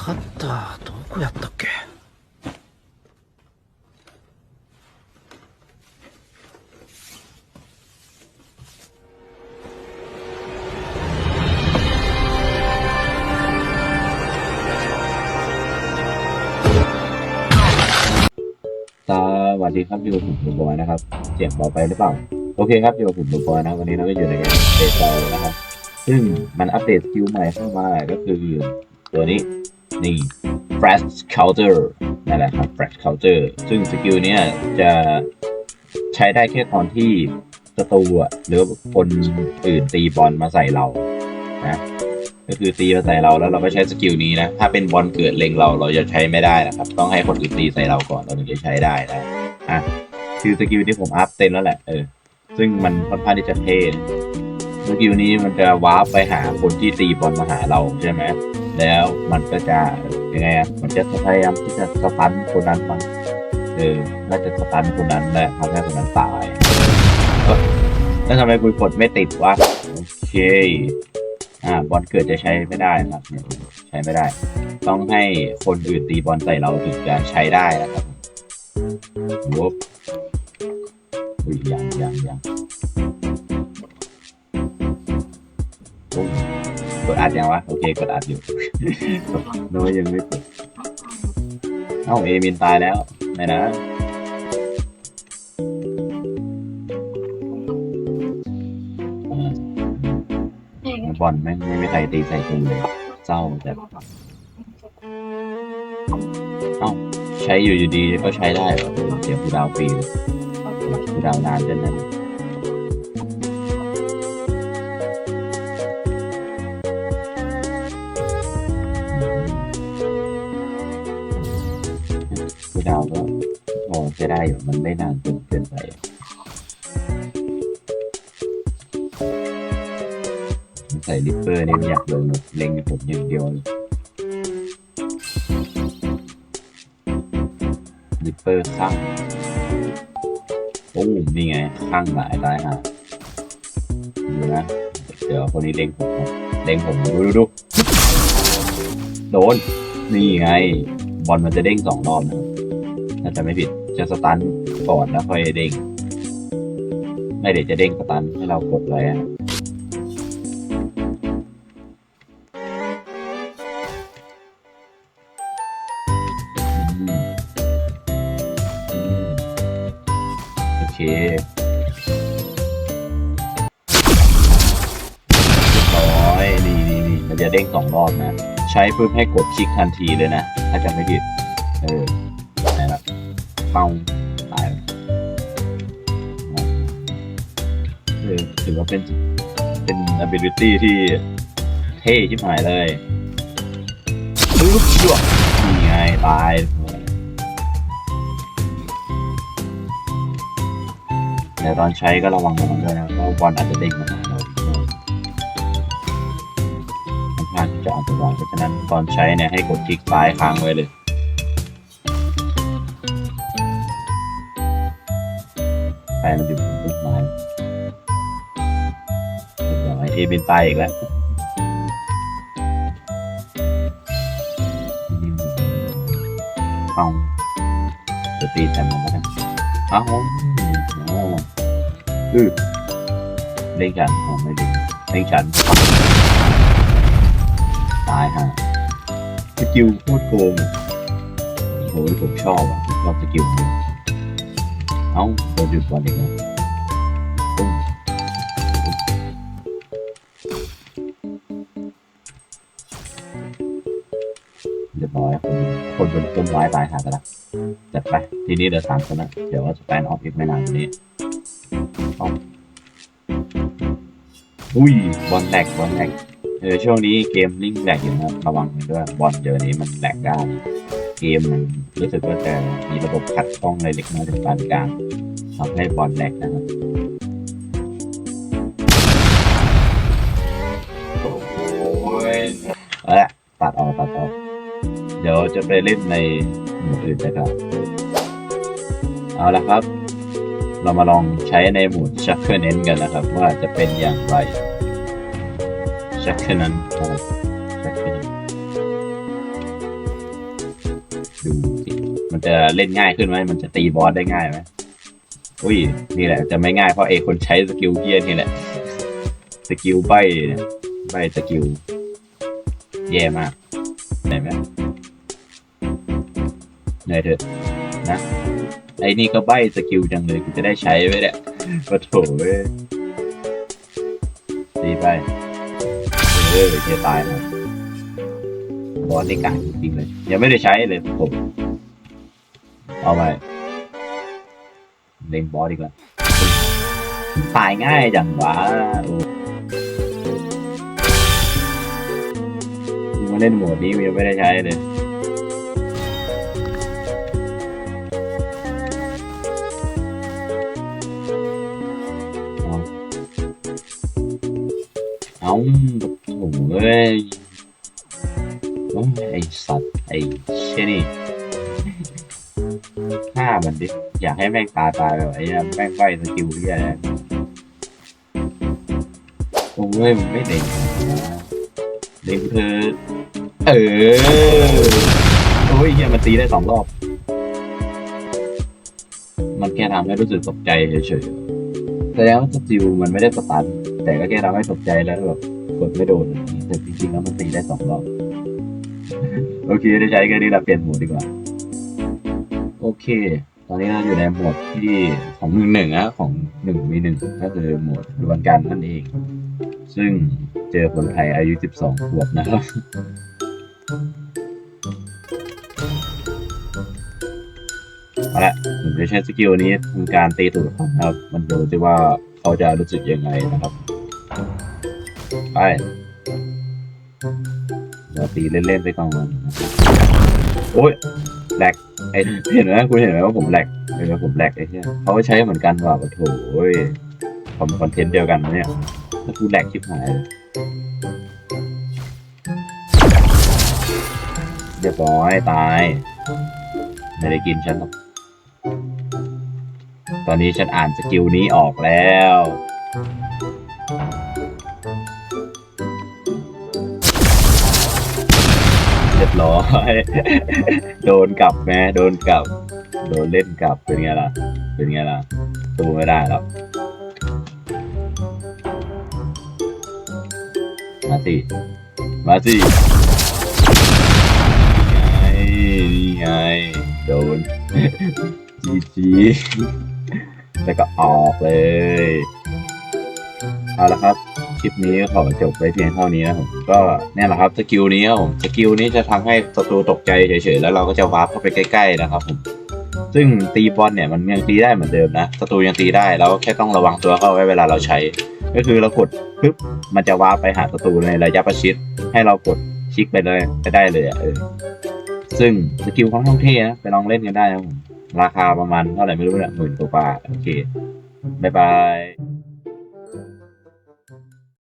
カッターどこやったっけ สวัสดีครับอยู่กับผมลุงบอยนะครับ เสียงเบาไปหรือเปล่า โอเคครับอยู่กับผมลุงบอยนะครับวันนี้เราก็อยู่ในเกมเดทเรานะครับ ซึ่งมันอัปเดตสกิลใหม่เข้ามาก็คือตัวนี้ นี่ Flash Counter นั่นแหละครับ Flash Counter ซึ่งสกิลเนี้ยจะใช้ได้แค่ตอนที่ศัตรูหรือคนอื่นตีบอลมาใส่เรานะก็คือตีมาใส่เราแล้วเราก็ใช้สกิลนี้นะ ถ้าเป็นบอลเกิดเล็งเราเราจะใช้ไม่ได้นะครับ ต้องให้คนอื่นตีใส่เราก่อนเราถึงจะใช้ได้นะอะคือสกิลที่ผมอัพเต็มแล้วแหละเออซึ่งมันค่อนข้างที่จะเท่สกิลนี้มันจะวาร์ปไปหาคนที่ตีบอลมาหาเราใช่ไหม แล้วมันก็จะยังไงอะมันจะพยายามที่จะสตันคนนั้นมั้งเออน่าจะสตันคนนั้นและทำให้คนนั้นตายแล้วทำไมกูกดไม่ติดวะโอเคอ่าบอลเกิดจะใช้ไม่ได้นะครับใช้ไม่ได้ ต้องให้คนอื่นตีบอลใส่เราถึงจะใช้ได้นะครับวบอุ้ยยังยังยัง อัดยังวะ โอเค กดอัดอยู่ นึกว่ายังไม่กดเอ้าเอมินตายแล้วไม่นะอ่าบอลแม่งไม่มีใครตีใส่กูเลย เศร้าแต่เอ้าใช้อยู่ดีๆก็ใช้ได้เหรอเสียกูดาวฟรีเลยกูดาวนานจนนั้น พอจะได้อยู่มันไม่นานจนเกินไปใส่ลิปเปอร์เนี่ยไม่อยากโดนเล็งผมอย่างเดียวลิปเปอร์ข้างโอ้นี่ไงข้างหลายตายฮะดูนะเดี๋ยวคนนี้เล็งผมเล็งผมดูดูดูโดน นี่ไง บอลมันจะเด้งสองรอบนะถ้าจะไม่ผิด จะสตันก่อนแล้วค่อยเด้งไม่เดี๋ยวจะเด้งสตันให้เรากดไว้อะโอเคเรียบร้อยนี่นี่นี่มันจะเด้งสองรอบนะ ใช้เพื่อให้กดคลิกทันทีเลยนะ ถ้าจะไม่ผิด เออ ตายเออถือว่าเป็นเป็น ability ที่เท่ชิบหายเลยปึ๊บชั่วนี่ไงตายแต่ตอนใช้ก็ระวังระวังด้วยนะเพราะบอลอาจจะเด้งมาหาเราค่อนข้างที่จะอันตรายเพราะฉะนั้นตอนใช้เนี่ยให้กดคลิกซ้ายค้างไว้เลย แฟนมันอยู่บนต้นไม้เรียบร้อยเอเป็นตายอีกแล้วเอาจะตีแต่มันแล้วกันอ้าโอ้โหอือเล่นกันอ๋อไม่เล่นเล่นฉันตายฮะสกิลโคตรโกงโอ้โหผมชอบอะชอบสกิลนี้ เอ้าโดนหยุดก่อนอีกแล้วปุ้งเรียบร้อยคนคนบนต้นไม้ตายหาไปละจัดไป ทีนี้เดี๋ยวสามคนนะเดี๋ยวว่าจะแปนออฟอีกไม่นานว่านี้เอาอุ้ยบอลแหลกบอลแหลกเออช่วงนี้เกมนิ่งแหลกอยู่นะครับระวังด้วยบอลเดี๋ยวนี้มันแหลกได้ เกมมันรู้สึกว่าจะมีระบบขัดข้องในเล็กน้อยถึงปานกลางทำให้บอลแหลกนะครับโอ้ยเอาละตัดออกตัดออก เดี๋ยวจะไปเล่นในหมู่อื่นนะครับ เอาละครับ เรามาลองใช้ในหมู่ชักเกอร์เน้นกันนะครับ ว่าจะเป็นอย่างไรชักเกอร์นั้นชักเกอร์นั้ ดูสิมันจะเล่นง่ายขึ้นไหมมันจะตีบอสได้ง่ายไหมอุ้ยนี่แหละ จะไม่ง่ายเพราะเอกคนใช้สกิลเพี้ยนนี่แหละสกิลใบใบสกิลแย่มากไหนไหมเหนื่อยเถอะนะไอ้นี่ก็ใบสกิลจังเลยกูจะได้ใช้ไว้เนี่ยปะโถเว้ยตีไปเออเจะตายนะ บอสในการจริงๆเลย ยังไม่ได้ใช้เลยผม เอาไปเล่นบอสดีกว่าตายง่ายจังวะมาเล่นโหมดนี้ยังไม่ได้ใช้เลยเอาเอาโอ้โหเอ้ย ฆ่ามันดิ อยากให้แม่งตายตายแบบไอ้เนี่ยแม่งไฟสกิลที่อะไรโอ้ยมันไม่เด้งนะเด้งเธอเออ โอ้ยเฮียมันตีได้สองรอบ มันแค่ทำให้รู้สึกตกใจเฉยๆแสดงว่าสกิลมันไม่ได้สตันแต่ก็แค่ทำให้ตกใจแล้วแบบกดไม่โดนแต่จริงๆแล้วมันตีได้สองรอบ โอเคได้ใช้แค่นี้เราเปลี่ยนหมดดีกว่า โอเค ตอนนี้เราอยู่ในโหมดที่ของหนึ่งหนึ่งนะของหนึ่งมีหนึ่งก็คือโหมดดวลกันนั่นเอง ซึ่งเจอคนไทยอายุ 12 ขวบนะครับ เอาละผมจะใช้สกิลนี้ทำการตีตูดเขานะครับ มันดูที่ว่าเขาจะรู้สึกยังไงนะครับ ไปเราตีเล่นๆไปก่อนโอ้ย แหลกไอเห็นไหมคุณเห็นไหมว่าผมแหลกเออผมแหลกไอ้เนี่ยเขาก็ใช้เหมือนกันว่ะโอ้โถเว้ยทำคอนเทนต์เดียวกันนะเนี่ยถ้ากูแหลกชิบหายเลยเรียบร้อยตาย ไม่ได้กินฉันหรอกตอนนี้ฉันอ่านสกิลนี้ออกแล้ว รียบร้อย โดนกลับแม่โดนกลับ โดนเล่นกลับเป็นไงล่ะ เป็นไงล่ะสู้ไม่ได้หรอกมาสิ มาสินี่ไงไงโดนจีจีแล้วก็ออกเลย เอาละครับ คลิปนี้ขอจบไปเพียงเท่านี้นะผมก็เนี่ยแหละครับสกิลนี้ครับผมสกิลนี้จะทำให้ศัตรูตกใจเฉยๆแล้วเราก็จะวาร์ปเข้าไปใกล้ๆนะครับผมซึ่งตีบอลเนี่ยมันยังตีได้เหมือนเดิมนะศัตรูยังตีได้แล้วแค่ต้องระวังตัวเข้าไว้เวลาเราใช้ ก็คือเรากดปึ๊บมันจะวาร์ปไปหาศัตรูในระยะประชิด ให้เรากดคลิกไปเลยไปได้เลยอะเออซึ่งสกิลค่อนข้างเท่นะไปลองเล่นกันได้นะผมราคาประมาณเท่าไหร่ไม่รู้เนี่ยหมื่นกว่าบาทโอเคบ๊ายบาย